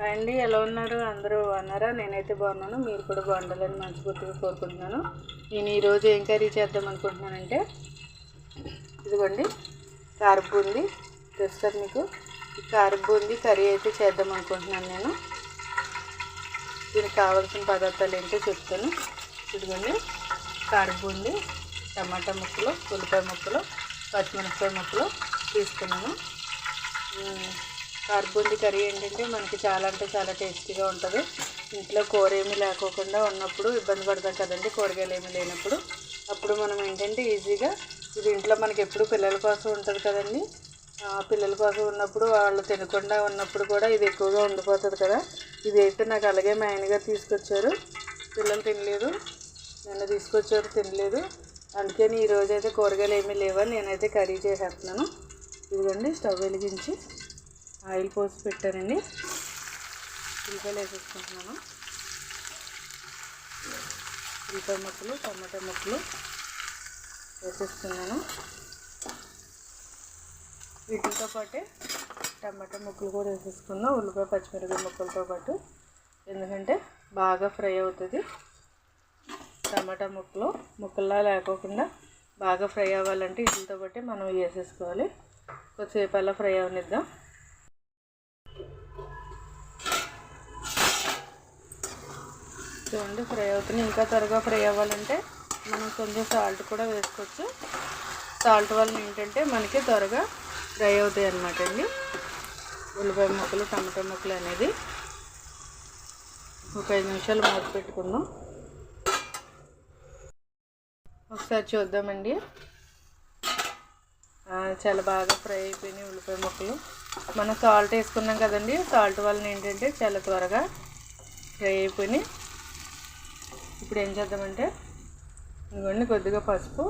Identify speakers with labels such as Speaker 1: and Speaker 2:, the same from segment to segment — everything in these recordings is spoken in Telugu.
Speaker 1: అండి ఎలా ఉన్నారు? అందరూ బాగున్నారా? నేనైతే బాగున్నాను. మీరు కూడా బాగుండాలని మనస్ఫూర్తిగా కోరుకుంటున్నాను. నేను ఈరోజు ఏం కర్రీ చేద్దాం అనుకుంటున్నానంటే ఇదిగోండి కారపు బూంది తెస్తారు మీకు? ఈ కారపు కర్రీ అయితే చేద్దాం అనుకుంటున్నాను నేను. దీనికి కావాల్సిన పదార్థాలు ఏంటో చెప్తాను. ఇదిగోండి కారబూంది టమాటా ముక్కలు ఉల్లిపాయ ముక్కలు పచ్చిమిరపకాయ ముక్కలు తీసుకున్నాను. ఉమ్, కార్బూంది కర్రీ ఏంటంటే మనకి చాలా అంటే చాలా టేస్టీగా ఉంటుంది. ఇంట్లో కూర ఏమీ లేకోకుండా ఉన్నప్పుడు ఇబ్బంది పడతాం కదండి కూరగాయలు ఏమీ లేనప్పుడు. అప్పుడు మనం ఏంటంటే ఈజీగా ఇది ఇంట్లో మనకి ఎప్పుడు పిల్లల కోసం ఉంటుంది కదండి. పిల్లల కోసం ఉన్నప్పుడు వాళ్ళు తినకుండా ఉన్నప్పుడు కూడా ఇది ఎక్కువగా ఉండిపోతుంది కదా. ఇది అయితే నాకు అలాగే మా ఆయనగారు తీసుకొచ్చారు. పిల్లలు తినలేదు నిన్న తీసుకొచ్చారు తినలేదు. అందుకని ఈరోజు అయితే కూరగాయలు ఏమీ లేవని నేనైతే కర్రీ చేసేస్తున్నాను. ఇదిగోండి స్టవ్ వెలిగించి ఆయిల్ పోసి పెట్టానండి. ఉల్లిపాయలు వేసేసుకుంటున్నాను. ఉల్లిపాయ ముక్కలు టమాటా ముక్కలు వేసేస్తున్నాను వీటితో పాటే టమాటా ముక్కలు కూడా వేసేసుకుందాం. ఉల్లిపాయ పచ్చిమిరపకాయ ముక్కలతో పాటు. ఎందుకంటే బాగా ఫ్రై అవుతుంది. టమాటా ముక్కలు ముక్కల్లా లేకోకుండా బాగా ఫ్రై అవ్వాలంటే వీటితో బట్టి మనం వేసేసుకోవాలి. కొద్దిసేపు అలా ఫ్రై అవనిద్దాం. చూడండి ఫ్రై అవుతుంది. ఇంకా త్వరగా ఫ్రై అవ్వాలంటే మనం కొంచెం సాల్ట్ కూడా వేసుకోవచ్చు. సాల్ట్ వల్ల ఏంటంటే మనకి త్వరగా ఫ్రై అవుతాయి అన్నమాట అండి. ఉల్లిపాయ ముక్కలు టమాటా ముక్కలు అనేది ఒక ఐదు నిమిషాలు మూత పెట్టుకుందాం. ఒకసారి చూద్దామండి. చాలా బాగా ఫ్రై అయిపోయినాయి ఉల్లిపాయ ముక్కలు. మనం సాల్ట్ వేసుకున్నాం కదండి. సాల్ట్ వలన ఏంటంటే చాలా త్వరగా ఫ్రై అయిపోయినాయి. ఇప్పుడు ఏం చేద్దామంటే ఇవన్నీ కొద్దిగా పసుపు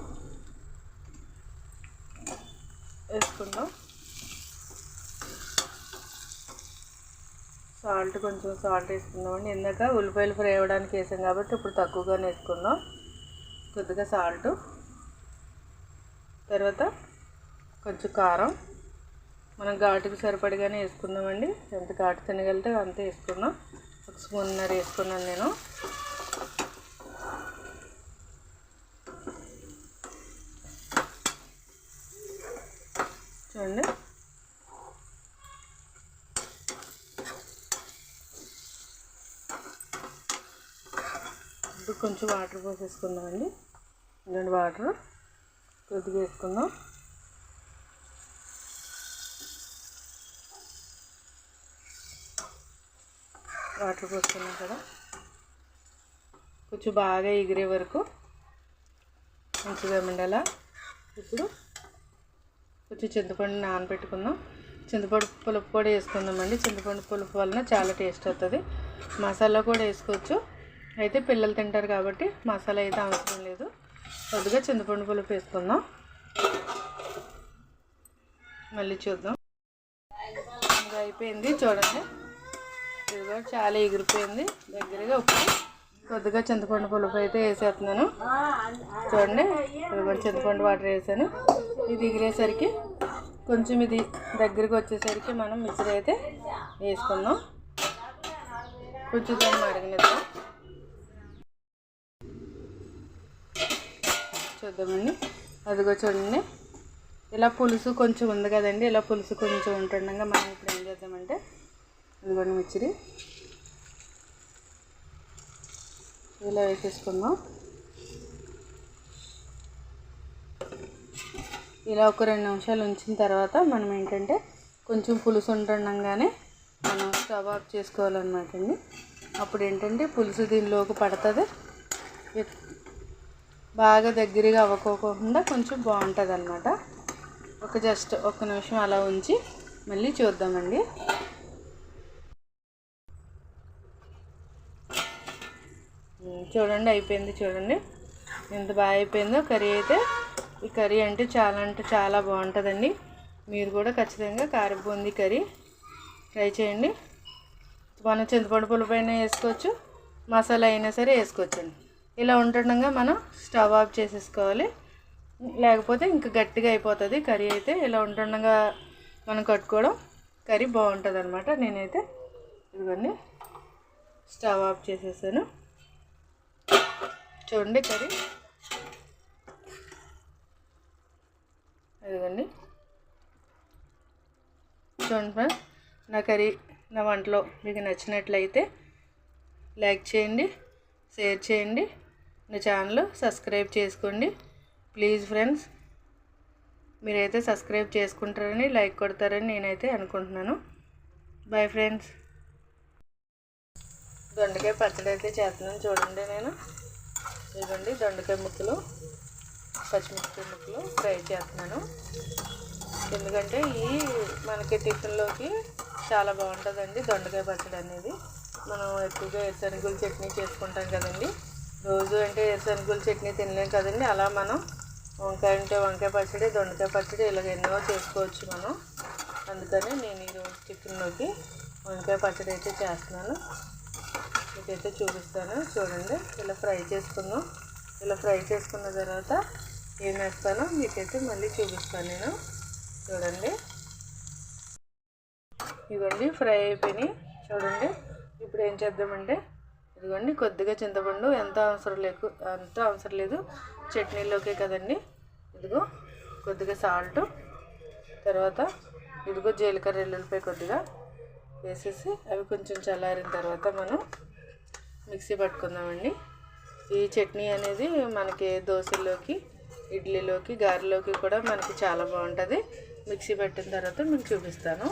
Speaker 1: వేసుకుందాం. సాల్ట్ కొంచెం సాల్ట్ వేసుకుందామండి. ఇందాక ఉల్లిపాయలు ఫ్రై అవ్వడానికి వేసాం కాబట్టి ఇప్పుడు తక్కువగానే వేసుకుందాం. కొద్దిగా సాల్ట్. తర్వాత కొంచెం కారం. మనం ఘాటుకు సరిపడిగానే వేసుకుందామండి. ఎంత ఘాటు తినగలితే అంత వేసుకుందాం. ఒక స్పూన్నర వేసుకున్నాను నేను. చూడండి. ఇప్పుడు కొంచెం వాటర్ పోసేసుకుందామండి. రెండు వాటర్ కొద్దిగా వేసుకుందాం. వాటర్ పోసుకున్నాం కదా. కొంచెం బాగా ఎగిరే వరకు మంచిగా ఉండాలా ఇప్పుడు కొంచెం చింతపండు నానబెట్టుకుందాం. చింతపండు పులుపు కూడా వేసుకుందామండి. చింతపండు పులుపు వలన చాలా టేస్ట్ అవుతుంది. మసాలా కూడా వేసుకోవచ్చు. అయితే పిల్లలు తింటారు కాబట్టి మసాలా అయితే అవసరం లేదు. కొద్దిగా చింతపండు పులుపు వేసుకుందాం. మళ్ళీ చూద్దాం. ఇంకా అయిపోయింది చూడండి. ఇది కూడా చాలా ఎగిరిపోయింది. దగ్గరగా ఉప్పు. కొద్దిగా చింతపండు పులుపు అయితే వేసేస్తున్నాను. చూడండి ఇది చింతపండు వాటర్ వేసాను. ఇది ఎగిరేసరికి కొంచెం ఇది దగ్గరికి వచ్చేసరికి మనం మిక్సర్ అయితే వేసుకుందాం. కొంచెం దాన్ని చూద్దామండి. అదిగో చూడండి. ఇలా పులుసు కొంచెం ఉంది కదండి ఇలా పులుసు కొంచెం ఉంటుండగా మనం ఇప్పుడు ఏం చేద్దామంటే ఇదిగోండి మిచ్చిరి ఇలా వేసేసుకుందాం. ఇలా ఒక రెండు నిమిషాలు ఉంచిన తర్వాత మనం ఏంటంటే కొంచెం పులుసు ఉంటుండగానే మనం స్టవ్ ఆఫ్ చేసుకోవాలన్నమాట అండి. అప్పుడు ఏంటంటే పులుసు దీనిలోకి పడుతుంది. బాగా దగ్గరగా అవ్వకోకుండా కొంచెం బాగుంటుంది అనమాట ఒక జస్ట్ ఒక నిమిషం అలా ఉంచి మళ్ళీ చూద్దామండి. చూడండి అయిపోయింది చూడండి. ఎంత బాగా అయిపోయిందో కర్రీ అయితే. ఈ కర్రీ అంటే చాలా అంటే చాలా బాగుంటుందండి. మీరు కూడా ఖచ్చితంగా కారబూంది కర్రీ ట్రై చేయండి. మనం చింతపండు పులుపు వేసుకోవచ్చు మసాలా అయినా సరే వేసుకోవచ్చండి. ఇలా ఉంటుండగా మనం స్టవ్ ఆఫ్ చేసేసుకోవాలి. లేకపోతే ఇంకా గట్టిగా అయిపోతుంది. కర్రీ అయితే ఇలా ఉంటుండగా మనం కట్టుకోవడం కర్రీ బాగుంటుంది అనమాట నేనైతే ఇదిగోండి స్టవ్ ఆఫ్ చేసేసాను. చూడండి కర్రీ. అదిగోండి చూడండి ఫ్రెండ్స్ నా కర్రీ నా వంటలో మీకు నచ్చినట్లయితే లైక్ చేయండి షేర్ చేయండి నా ఛానల్ సబ్స్క్రైబ్ చేసుకోండి. ప్లీజ్ ఫ్రెండ్స్ మీరైతే సబ్స్క్రైబ్ చేసుకుంటారని లైక్ కొడతారని నేనైతే అనుకుంటున్నాను. Bye friends. దొండకాయ పచ్చడి అయితే చేస్తున్నాను చూడండి నేను. ఇదిగోండి దొండకాయ ముక్కలు పచ్చిమిరపకాయ ముక్కలు ఫ్రై చేస్తున్నాను. ఎందుకంటే ఈ మనకి టిఫిన్లోకి చాలా బాగుంటుందండి దొండకాయ పచ్చడి అనేది. మనం ఎక్కువగా ఎరుశనగుల చట్నీ చేసుకుంటాం కదండి. రోజు అంటే ఎరుశనగుల చట్నీ తినలేం కదండి. అలా మనం వంకాయ అంటే వంకాయ పచ్చడి దొండకాయ పచ్చడి ఇలాగ ఎన్నో చేసుకోవచ్చు మనం. అందుకని నేను ఈరోజు టిఫిన్లోకి వంకాయ పచ్చడి అయితే చేస్తున్నాను. మీకైతే చూపిస్తాను. చూడండి ఇలా ఫ్రై చేసుకుందాం. ఇలా ఫ్రై చేసుకున్న తర్వాత ఏం వేస్తానో మీకైతే మళ్ళీ చూపిస్తాను నేను. చూడండి. ఇదిగోండి ఫ్రై అయిపోయినాయి. చూడండి ఇప్పుడు ఏం చేద్దామంటే ఇదిగోండి కొద్దిగా చింతపండు ఎంత అవసరం లేకు అంత అవసరం లేదు. చట్నీలోకే కదండి. ఇదిగో కొద్దిగా సాల్ట్ తర్వాత ఇదిగో జీలకర్ర ఎల్లుల్లిపాయ కొద్దిగా వేసేసి అవి కొంచెం చల్లారిన తర్వాత మనం మిక్సీ పట్టుకుందామండి. ఈ చట్నీ అనేది మనకి దోశల్లోకి ఇడ్లీలోకి గారెలోకి కూడా మనకి చాలా బాగుంటుంది. మిక్సీ పెట్టిన తర్వాత మీకు చూపిస్తాను.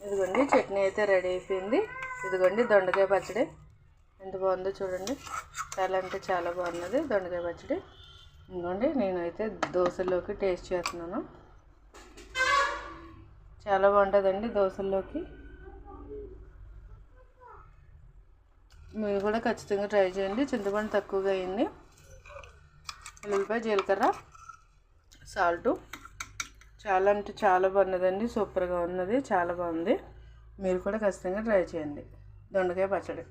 Speaker 1: ఇదిగోండి చట్నీ అయితే రెడీ అయిపోయింది. ఇదిగోండి దొండకాయ పచ్చడి. ఎంత బాగుందో చూడండి. చాలా అంటే చాలా బాగున్నది దొండకాయ పచ్చడి. ఇదిగోండి నేనైతే దోశలోకి టేస్ట్ చేస్తున్నాను. చాలా బాగుంటుందండి దోశల్లోకి. మీరు కూడా ఖచ్చితంగా ట్రై చేయండి. చింతపండు తక్కువగా అయింది. ఉల్లిపాయ జీలకర్ర సాల్టు. చాలా అంటే చాలా బాగున్నదండి. సూపర్గా ఉన్నది. చాలా బాగుంది. మీరు కూడా ఖచ్చితంగా ట్రై చేయండి. దొండకాయ పచ్చడి.